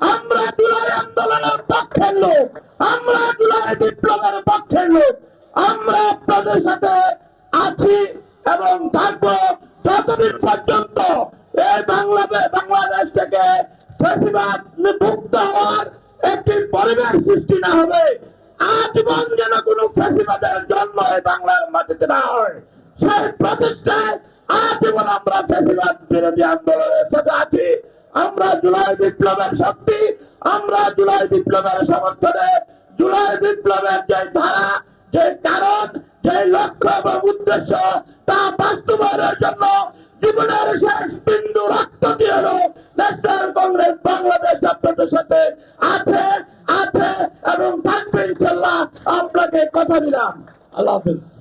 আমরা জুলাই আন্দোলনের পক্ষের লোক, আমরা জুলাই বিপ্লবের পক্ষের লোক, আমরা আপনাদের সাথে আছি এবং থাকব যতদিন পর্যন্ত এই বাংলাদেশ বাংলাদেশ থেকে মুক্ত হওয়ার একটি পরিবেশ সৃষ্টি না হবে, আজীবন যেন কোনো ফেসিবাদের জন্ম হয় বাংলার মাটিতে না হয়। সেই প্রতিষ্ঠায় আজীবন আমরা ফেসিবাদ বিরোধী আন্দোলনের সাথে আছি। আমরা জুলাই বিপ্লবের শক্তি, আমরা জুলাই বিপ্লবের সমর্থনে, জুলাই বিপ্লবের যে ধারা, যে কারণ, যে লক্ষ্য এবং উদ্দেশ্য, তা বাস্তবায়নের জন্য জীবনের শেষ বিন্দু রক্ত দিয়ে ন্যাশনাল কংগ্রেস বাংলাদেশ আপনাদের সাথে আছে আছে এবং থাকবে ইনশাল্লাহ আপনাকে কথা দিলাম। আল্লাহ হাফিজ।